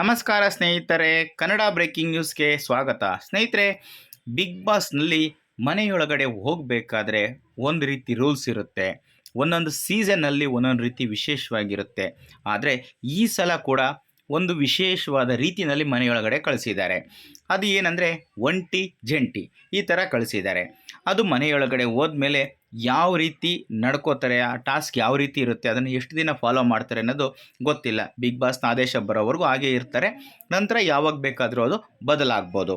ನಮಸ್ಕಾರ ಸ್ನೇಹಿತರೆ, ಕನ್ನಡ ಬ್ರೇಕಿಂಗ್ ನ್ಯೂಸ್ಗೆ ಸ್ವಾಗತ. ಸ್ನೇಹಿತರೆ ಬಿಗ್ ಬಾಸ್ನಲ್ಲಿ ಮನೆಯೊಳಗಡೆ ಹೋಗಬೇಕಾದ್ರೆ ಒಂದು ರೀತಿ ರೂಲ್ಸ್ ಇರುತ್ತೆ. ಒಂದೊಂದು ಸೀಸನ್ನಲ್ಲಿ ಒಂದೊಂದು ರೀತಿ ವಿಶೇಷವಾಗಿರುತ್ತೆ. ಆದರೆ ಈ ಸಲ ಕೂಡ ಒಂದು ವಿಶೇಷವಾದ ರೀತಿಯಲ್ಲಿ ಮನೆಯೊಳಗಡೆ ಕಳಿಸಿದ್ದಾರೆ. ಅದು ಏನಂದರೆ ಒಂಟಿ ಜಂಟಿ ಈ ಥರ ಕಳಿಸಿದ್ದಾರೆ. ಅದು ಮನೆಯೊಳಗಡೆ ಹೋದ್ಮೇಲೆ ಯಾವ ರೀತಿ ನಡ್ಕೋತಾರೆ, ಆ ಟಾಸ್ಕ್ ಯಾವ ರೀತಿ ಇರುತ್ತೆ, ಅದನ್ನು ಎಷ್ಟು ದಿನ ಫಾಲೋ ಮಾಡ್ತಾರೆ ಅನ್ನೋದು ಗೊತ್ತಿಲ್ಲ. ಬಿಗ್ ಬಾಸ್ನ ಆದೇಶ ಬರೋವರೆಗೂ ಹಾಗೆ ಇರ್ತಾರೆ. ನಂತರ ಯಾವಾಗ ಬೇಕಾದರೂ ಅದು ಬದಲಾಗ್ಬೋದು.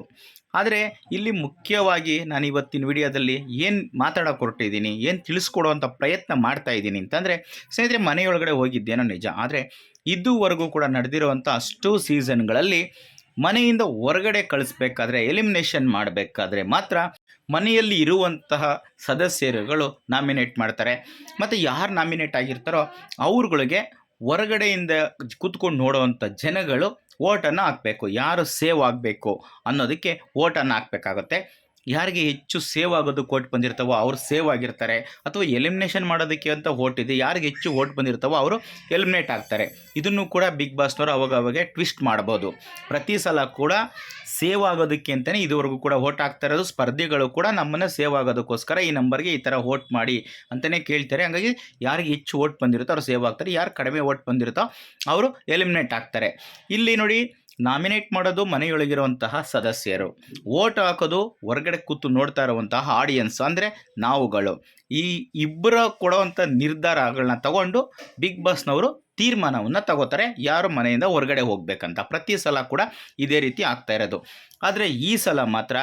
ಆದರೆ ಇಲ್ಲಿ ಮುಖ್ಯವಾಗಿ ನಾನು ಇವತ್ತಿನ ವಿಡಿಯೋದಲ್ಲಿ ಏನು ಮಾತಾಡೋಕೆ ಹೊರಟಿದ್ದೀನಿ ಏನು ತಿಳಿಸ್ಕೊಡುವಂಥ ಪ್ರಯತ್ನ ಮಾಡ್ತಾ ಇದ್ದೀನಿ ಅಂತಂದರೆ, ಸ್ನೇಹಿತರೆ ಮನೆಯೊಳಗಡೆ ಹೋಗಿದ್ದೇನೋ ನಿಜ, ಆದರೆ ಇದುವರೆಗೂ ಕೂಡ ನಡೆದಿರುವಂಥ ಅಷ್ಟು ಸೀಸನ್ಗಳಲ್ಲಿ ಮನೆಯಿಂದ ಹೊರಗಡೆ ಕಳಿಸ್ಬೇಕಾದ್ರೆ ಎಲಿಮಿನೇಷನ್ ಮಾಡಬೇಕಾದ್ರೆ ಮಾತ್ರ ಮನೆಯಲ್ಲಿ ಇರುವಂತಹ ಸದಸ್ಯರುಗಳು ನಾಮಿನೇಟ್ ಮಾಡ್ತಾರೆ. ಮತ್ತು ಯಾರು ನಾಮಿನೇಟ್ ಆಗಿರ್ತಾರೋ ಅವ್ರುಗಳಿಗೆ ಹೊರಗಡೆಯಿಂದ ಕೂತ್ಕೊಂಡು ನೋಡುವಂಥ ಜನಗಳು ಓಟನ್ನು ಹಾಕಬೇಕು. ಯಾರು ಸೇವ್ ಆಗಬೇಕು ಅನ್ನೋದಕ್ಕೆ ಓಟನ್ನು ಹಾಕಬೇಕಾಗತ್ತೆ. ಯಾರಿಗೆ ಹೆಚ್ಚು ಸೇವ್ ಆಗೋದಕ್ಕೆ ಕೋಟ್ ಬಂದಿರ್ತಾವೋ ಅವ್ರು ಸೇವ್ ಆಗಿರ್ತಾರೆ. ಅಥವಾ ಎಲಿಮಿನೇಷನ್ ಮಾಡೋದಕ್ಕೆ ಅಂತ ಓಟ್ ಇದೆ, ಯಾರಿಗೆ ಹೆಚ್ಚು ಓಟ್ ಬಂದಿರ್ತಾವೋ ಅವರು ಎಲಿಮಿನೇಟ್ ಆಗ್ತಾರೆ. ಇದನ್ನು ಕೂಡ ಬಿಗ್ ಬಾಸ್ನವರು ಅವಾಗ ಅವಾಗ ಟ್ವಿಸ್ಟ್ ಮಾಡ್ಬೋದು. ಪ್ರತಿ ಸಲ ಕೂಡ ಸೇವ್ ಆಗೋದಕ್ಕೆ ಅಂತಲೇ ಇದುವರೆಗೂ ಕೂಡ ಓಟ್ ಆಗ್ತಾ ಇರೋದು. ಸ್ಪರ್ಧಿಗಳು ಕೂಡ ನಮ್ಮನ್ನು ಸೇವ್ ಆಗೋದಕ್ಕೋಸ್ಕರ ಈ ನಂಬರ್ಗೆ ಈ ಥರ ಓಟ್ ಮಾಡಿ ಅಂತಲೇ ಕೇಳ್ತಾರೆ. ಹಾಗಾಗಿ ಯಾರಿಗೆ ಹೆಚ್ಚು ಓಟ್ ಬಂದಿರುತ್ತೋ ಅವ್ರು ಸೇವ್ ಆಗ್ತಾರೆ. ಯಾರು ಕಡಿಮೆ ಓಟ್ ಬಂದಿರುತ್ತೋ ಅವರು ಎಲಿಮಿನೇಟ್ ಆಗ್ತಾರೆ. ಇಲ್ಲಿ ನೋಡಿ ನಾಮಿನೇಟ್ ಮಾಡೋದು ಮನೆಯೊಳಗಿರುವಂತಹ ಸದಸ್ಯರು. ಓಟ್ ಹಾಕೋದು ಹೊರಗಡೆ ಕೂತು ನೋಡ್ತಾ ಇರುವಂತಹ ಆಡಿಯನ್ಸ್ ಅಂದರೆ ನಾವುಗಳು. ಈ ಇಬ್ಬರ ಕೊಡುವಂಥ ನಿರ್ಧಾರಗಳನ್ನ ತಗೊಂಡು ಬಿಗ್ ಬಾಸ್ನವರು ತೀರ್ಮಾನವನ್ನು ತಗೋತಾರೆ. ಯಾರು ಮನೆಯಿಂದ ಹೊರಗಡೆ ಹೋಗಬೇಕಂತ ಪ್ರತಿ ಸಲ ಕೂಡ ಇದೇ ರೀತಿ ಆಗ್ತಾ ಇರೋದು. ಆದರೆ ಈ ಸಲ ಮಾತ್ರ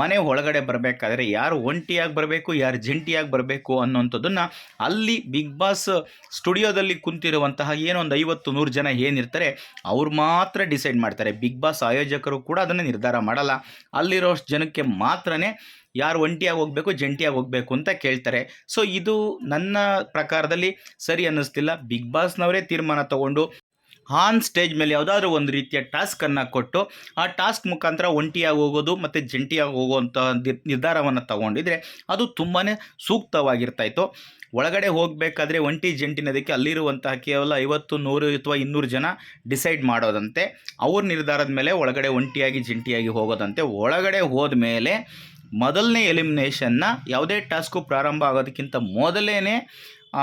ಮನೆ ಒಳಗಡೆ ಬರಬೇಕಾದ್ರೆ ಯಾರು ಒಂಟಿಯಾಗಿ ಬರಬೇಕು, ಯಾರು ಜಂಟಿಯಾಗಿ ಬರಬೇಕು ಅನ್ನೋಂಥದ್ದನ್ನು ಅಲ್ಲಿ ಬಿಗ್ ಬಾಸ್ ಸ್ಟುಡಿಯೋದಲ್ಲಿ ಕುಂತಿರುವಂತಹ ಏನೊಂದು ಐವತ್ತು, ನೂರು ಜನ ಏನಿರ್ತಾರೆ, ಅವ್ರು ಮಾತ್ರ ಡಿಸೈಡ್ ಮಾಡ್ತಾರೆ. ಬಿಗ್ ಬಾಸ್ ಆಯೋಜಕರು ಕೂಡ ಅದನ್ನು ನಿರ್ಧಾರ ಮಾಡಲ್ಲ. ಅಲ್ಲಿರೋ ಜನಕ್ಕೆ ಮಾತ್ರನೇ ಯಾರು ಒಂಟಿಯಾಗಿ ಹೋಗಬೇಕು, ಜಂಟಿಯಾಗಿ ಹೋಗಬೇಕು ಅಂತ ಕೇಳ್ತಾರೆ. ಸೊ ಇದು ನನ್ನ ಪ್ರಕಾರದಲ್ಲಿ ಸರಿ ಅನ್ನಿಸ್ತಿಲ್ಲ. ಬಿಗ್ ಬಾಸ್ನವರೇ ತೀರ್ಮಾನ ತಗೊಂಡು ಆನ್ ಸ್ಟೇಜ್ ಮೇಲೆ ಯಾವುದಾದ್ರೂ ಒಂದು ರೀತಿಯ ಟಾಸ್ಕನ್ನು ಕೊಟ್ಟು, ಆ ಟಾಸ್ಕ್ ಮುಖಾಂತರ ಒಂಟಿಯಾಗಿ ಹೋಗೋದು ಮತ್ತು ಜಂಟಿಯಾಗಿ ಹೋಗುವಂಥ ನಿರ್ಧಾರವನ್ನು ತಗೊಂಡಿದ್ರೆ ಅದು ತುಂಬಾ ಸೂಕ್ತವಾಗಿರ್ತಾಯಿತ್ತು. ಒಳಗಡೆ ಹೋಗಬೇಕಾದ್ರೆ ಒಂಟಿ ಜಂಟಿನದಕ್ಕೆ ಅಲ್ಲಿರುವಂತಹ ಕೇವಲ ಐವತ್ತು, ನೂರು ಅಥವಾ ಇನ್ನೂರು ಜನ ಡಿಸೈಡ್ ಮಾಡೋದಂತೆ. ಅವ್ರ ನಿರ್ಧಾರದ ಮೇಲೆ ಒಳಗಡೆ ಒಂಟಿಯಾಗಿ, ಜಂಟಿಯಾಗಿ ಹೋಗೋದಂತೆ. ಒಳಗಡೆ ಹೋದ ಮೇಲೆ ಮೊದಲನೇ ಎಲಿಮಿನೇಷನ್ನ ಯಾವುದೇ ಟಾಸ್ಕು ಪ್ರಾರಂಭ ಆಗೋದಕ್ಕಿಂತ ಮೊದಲೇ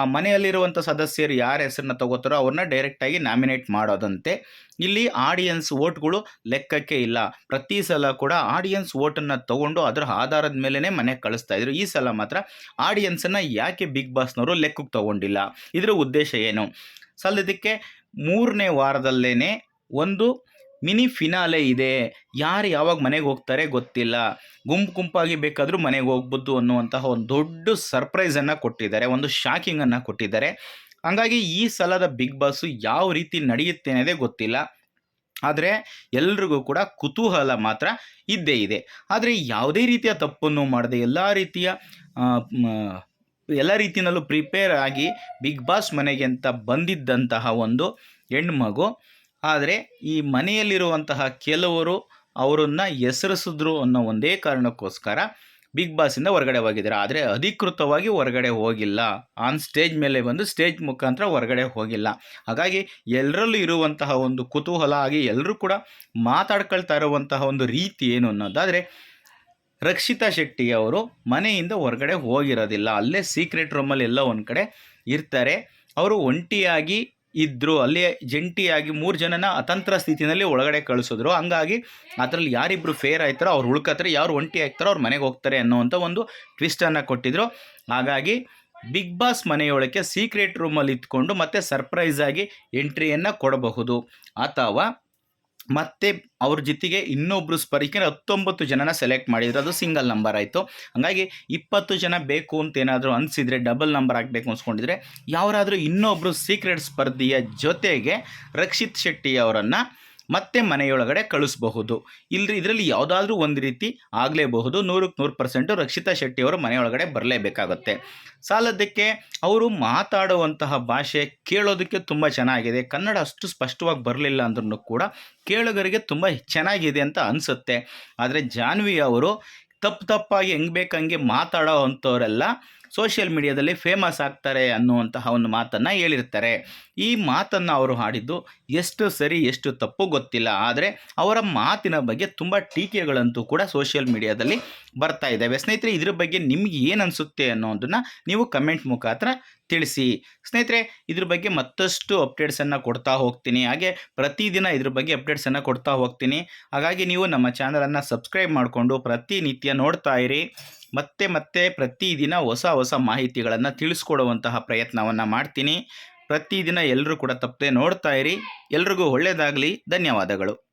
ಮನೆಯಲ್ಲಿರುವಂಥ ಸದಸ್ಯರು ಯಾರ ಹೆಸರನ್ನ ತಗೋತಾರೋ ಅವ್ರನ್ನ ಡೈರೆಕ್ಟಾಗಿ ನಾಮಿನೇಟ್ ಮಾಡೋದಂತೆ. ಇಲ್ಲಿ ಆಡಿಯನ್ಸ್ ವೋಟ್ಗಳು ಲೆಕ್ಕಕ್ಕೆ ಇಲ್ಲ. ಪ್ರತಿ ಸಲ ಕೂಡ ಆಡಿಯನ್ಸ್ ವೋಟನ್ನು ತಗೊಂಡು ಅದರ ಆಧಾರದ ಮೇಲೇ ಮನೆಗೆ ಕಳಿಸ್ತಾ ಇದ್ರು. ಈ ಸಲ ಮಾತ್ರ ಆಡಿಯನ್ಸನ್ನು ಯಾಕೆ ಬಿಗ್ ಬಾಸ್ನವರು ಲೆಕ್ಕಕ್ಕೆ ತಗೊಂಡಿಲ್ಲ? ಇದರ ಉದ್ದೇಶ ಏನು? ಸಲ್ಲದಕ್ಕೆ ಮೂರನೇ ವಾರದಲ್ಲೇ ಒಂದು ಮಿನಿ ಫಿನಾಲೆ ಇದೆ. ಯಾರು ಯಾವಾಗ ಮನೆಗೆ ಹೋಗ್ತಾರೆ ಗೊತ್ತಿಲ್ಲ. ಗುಂಪು ಗುಂಪಾಗಿ ಬೇಕಾದರೂ ಮನೆಗೆ ಹೋಗ್ಬೋದು ಅನ್ನುವಂತಹ ಒಂದು ದೊಡ್ಡ ಸರ್ಪ್ರೈಸನ್ನು ಕೊಟ್ಟಿದ್ದಾರೆ. ಒಂದು ಶಾಕಿಂಗನ್ನು ಕೊಟ್ಟಿದ್ದಾರೆ. ಹಾಗಾಗಿ ಈ ಸಲದ ಬಿಗ್ ಬಾಸು ಯಾವ ರೀತಿ ನಡೆಯುತ್ತೆ ಅನ್ನೋದೇ ಗೊತ್ತಿಲ್ಲ. ಆದರೆ ಎಲ್ರಿಗೂ ಕೂಡ ಕುತೂಹಲ ಮಾತ್ರ ಇದ್ದೇ ಇದೆ. ಆದರೆ ಯಾವುದೇ ರೀತಿಯ ತಪ್ಪನ್ನು ಮಾಡದೆ ಎಲ್ಲ ರೀತಿಯ ಎಲ್ಲ ರೀತಿಯಲ್ಲೂ ಪ್ರಿಪೇರ್ ಆಗಿ ಬಿಗ್ ಬಾಸ್ ಮನೆಗೆ ಅಂತ ಬಂದಿದ್ದಂತಹ ಒಂದು ಹೆಣ್ಮಗು ಆದರೆ ಈ ಮನೆಯಲ್ಲಿರುವಂತಹ ಕೆಲವರು ಅವರನ್ನು ಹೆಸರಿಸಿದ್ರು ಅನ್ನೋ ಒಂದೇ ಕಾರಣಕ್ಕೋಸ್ಕರ ಬಿಗ್ ಬಾಸಿಂದ ಹೊರಗಡೆ ಹೋಗಿದ್ದಾರೆ. ಆದರೆ ಅಧಿಕೃತವಾಗಿ ಹೊರಗಡೆ ಹೋಗಿಲ್ಲ. ಆನ್ ಸ್ಟೇಜ್ ಮೇಲೆ ಬಂದು ಸ್ಟೇಜ್ ಮುಖಾಂತರ ಹೊರಗಡೆ ಹೋಗಿಲ್ಲ. ಹಾಗಾಗಿ ಎಲ್ಲರಲ್ಲೂ ಇರುವಂತಹ ಒಂದು ಕುತೂಹಲ ಆಗಿ ಎಲ್ಲರೂ ಕೂಡ ಮಾತಾಡ್ಕೊಳ್ತಾ ಇರುವಂತಹ ಒಂದು ರೀತಿ ಏನು ಅನ್ನೋದಾದರೆ ರಕ್ಷಿತಾ ಶೆಟ್ಟಿ ಅವರು ಮನೆಯಿಂದ ಹೊರಗಡೆ ಹೋಗಿರೋದಿಲ್ಲ. ಅಲ್ಲೇ ಸೀಕ್ರೆಟ್ ರೂಮಲ್ಲಿ ಎಲ್ಲ ಒಂದು ಕಡೆ ಇರ್ತಾರೆ. ಅವರು ಒಂಟಿಯಾಗಿ ಇದ್ದರು ಅಲ್ಲಿ ಜಂಟಿಯಾಗಿ ಮೂರು ಜನನ ಅತಂತ್ರ ಸ್ಥಿತಿನಲ್ಲಿ ಒಳಗಡೆ ಕಳಿಸಿದ್ರು. ಹಂಗಾಗಿ ಅದರಲ್ಲಿ ಯಾರಿಬ್ಬರು ಫೇರ್ ಆಯ್ತಾರೋ, ಅವ್ರು ಉಳ್ಕತ್ತಾರೆ ಯಾರು ಒಂಟಿ ಆಗ್ತಾರೋ ಅವ್ರು ಮನೆಗೆ ಹೋಗ್ತಾರೆ ಅನ್ನೋವಂಥ ಒಂದು ಟ್ವಿಸ್ಟನ್ನು ಕೊಟ್ಟಿದ್ರು. ಹಾಗಾಗಿ ಬಿಗ್ ಬಾಸ್ ಮನೆಯೊಳಗೆ ಸೀಕ್ರೆಟ್ ರೂಮಲ್ಲಿ ಇದ್ಕೊಂಡು ಮತ್ತೆ ಸರ್ಪ್ರೈಸ್ ಆಗಿ ಎಂಟ್ರಿಯನ್ನು ಕೊಡಬಹುದು. ಅಥವಾ ಮತ್ತೆ ಅವ್ರ ಜೊತೆಗೆ ಇನ್ನೊಬ್ಬರು ಸ್ಪರ್ಧಿಕೆ ಹತ್ತೊಂಬತ್ತು ಜನನ ಸೆಲೆಕ್ಟ್ ಮಾಡಿದ್ರು. ಅದು ಸಿಂಗಲ್ ನಂಬರ್ ಆಯಿತು. ಹಾಗಾಗಿ ಇಪ್ಪತ್ತು ಜನ ಬೇಕು ಅಂತ ಏನಾದರೂ ಅನಿಸಿದರೆ ಡಬಲ್ ನಂಬರ್ ಆಗಬೇಕು ಅನ್ಸ್ಕೊಂಡಿದ್ರೆ ಯಾರಾದರೂ ಇನ್ನೊಬ್ಬರು ಸೀಕ್ರೆಟ್ ಸ್ಪರ್ಧಿಯ ಜೊತೆಗೆ ರಕ್ಷಿತ್ ಶೆಟ್ಟಿ ಅವರನ್ನು ಮತ್ತೆ ಮನೆಯೊಳಗಡೆ ಕಳಿಸಬಹುದು. ಇಲ್ಲಿ ಇದರಲ್ಲಿ ಯಾವುದಾದ್ರೂ ಒಂದು ರೀತಿ ಆಗಲೇಬಹುದು. ನೂರಕ್ಕೆ ನೂರು ಪರ್ಸೆಂಟು ರಕ್ಷಿತಾ ಶೆಟ್ಟಿ ಅವರು ಮನೆಯೊಳಗಡೆ ಬರಲೇಬೇಕಾಗುತ್ತೆ. ಸಾಲದಕ್ಕೆ ಅವರು ಮಾತಾಡುವಂತಹ ಭಾಷೆ ಕೇಳೋದಕ್ಕೆ ತುಂಬ ಚೆನ್ನಾಗಿದೆ. ಕನ್ನಡ ಅಷ್ಟು ಸ್ಪಷ್ಟವಾಗಿ ಬರಲಿಲ್ಲ ಅಂದ್ರೂ ಕೂಡ ಕೇಳುಗರಿಗೆ ತುಂಬ ಚೆನ್ನಾಗಿದೆ ಅಂತ ಅನಿಸುತ್ತೆ. ಆದರೆ ಜಾನ್ವಿ ಅವರು ತಪ್ಪು ತಪ್ಪಾಗಿ ಹೆಂಗೆ ಬೇಕಂಗೆ ಮಾತಾಡೋ ಅಂಥವರೆಲ್ಲ ಸೋಷಿಯಲ್ ಮೀಡಿಯಾದಲ್ಲಿ ಫೇಮಸ್ ಆಗ್ತಾರೆ ಅನ್ನುವಂತಹ ಒಂದು ಮಾತನ್ನು ಹೇಳಿರ್ತಾರೆ. ಈ ಮಾತನ್ನು ಅವರು ಹಾಡಿದ್ದು ಎಷ್ಟು ಸರಿ ಎಷ್ಟು ತಪ್ಪು ಗೊತ್ತಿಲ್ಲ. ಆದರೆ ಅವರ ಮಾತಿನ ಬಗ್ಗೆ ತುಂಬ ಟೀಕೆಗಳಂತೂ ಕೂಡ ಸೋಷಿಯಲ್ ಮೀಡಿಯಾದಲ್ಲಿ ಬರ್ತಾ ಇದ್ದಾವೆ ಸ್ನೇಹಿತರೆ, ಇದ್ರ ಬಗ್ಗೆ ನಿಮ್ಗೆ ಏನು ಅನಿಸುತ್ತೆ ಅನ್ನೋದನ್ನು ನೀವು ಕಮೆಂಟ್ ಮುಖಾಂತರ ತಿಳಿಸಿ. ಸ್ನೇಹಿತರೆ, ಇದ್ರ ಬಗ್ಗೆ ಮತ್ತಷ್ಟು ಅಪ್ಡೇಟ್ಸನ್ನು ಕೊಡ್ತಾ ಹೋಗ್ತೀನಿ. ಹಾಗೆ ಪ್ರತಿದಿನ ಇದ್ರ ಬಗ್ಗೆ ಅಪ್ಡೇಟ್ಸನ್ನು ಕೊಡ್ತಾ ಹೋಗ್ತೀನಿ. ಹಾಗಾಗಿ ನೀವು ನಮ್ಮ ಚಾನಲನ್ನು ಸಬ್ಸ್ಕ್ರೈಬ್ ಮಾಡಿಕೊಂಡು ಪ್ರತಿನಿತ್ಯ ನೋಡ್ತಾ ಇರಿ. ಮತ್ತೆ ಮತ್ತೆ ಪ್ರತಿದಿನ ಹೊಸ ಹೊಸ ಮಾಹಿತಿಗಳನ್ನು ತಿಳಿಸ್ಕೊಡುವಂತಹ ಪ್ರಯತ್ನವನ್ನು ಮಾಡ್ತೀನಿ. ಪ್ರತಿದಿನ ಎಲ್ಲರೂ ಕೂಡ ತಪ್ಪದೆ ನೋಡ್ತಾ ಇರಿ. ಎಲ್ರಿಗೂ ಒಳ್ಳೆಯದಾಗಲಿ ಧನ್ಯವಾದಗಳು.